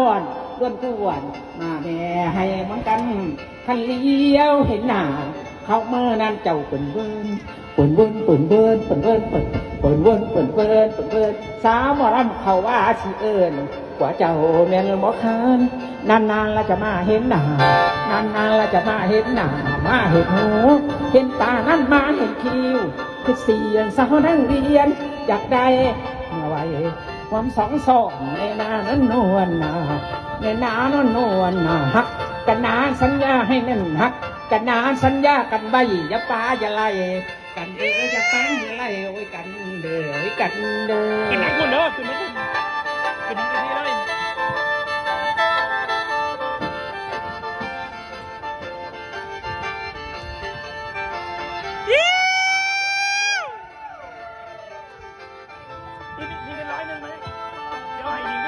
ก่อนด้วนกวนมาแม่ให้มันกันคันเลี้ยวเห็นหน้าเขาเมื่อนั้นเจ้าเปิ่นเบิ้นเปิ่นเบิ้นเปิ่นเบิ้นเปิ่นเบิ้นเปิ่นเปิ่นเบิ้นเปิ่นเบิ้นเปิ่นเบิ้นสาวหมอรำเขาว่าสิเอิญกว่าเจ้าแม่นบ่คานนานๆแล้วจะมาเห็นหน้านานๆแล้วจะมาเห็นหน้ามาเห็นหูเห็นตานั่นมาเห็นคิ้วคือเสียงสาวนั่งเรียนอยากได้เมื่อไหว ความสองสองในนานั้นนวลนาในนานั้นนวลนาฮักกันนาสัญญาให้แน่นฮักกันนาสัญญากันใบอย่าป้าอย่าไล่กันเด้ออย่าป้าอย่าไล่โอ้ยกันเด้อโอ้ยกันเด้ขึ้นหนังอคุณเด้อขึ้นหนังคุณขึ้น มีีเป็นร้อยหนึ่งไหมเดี๋ยวให้ดี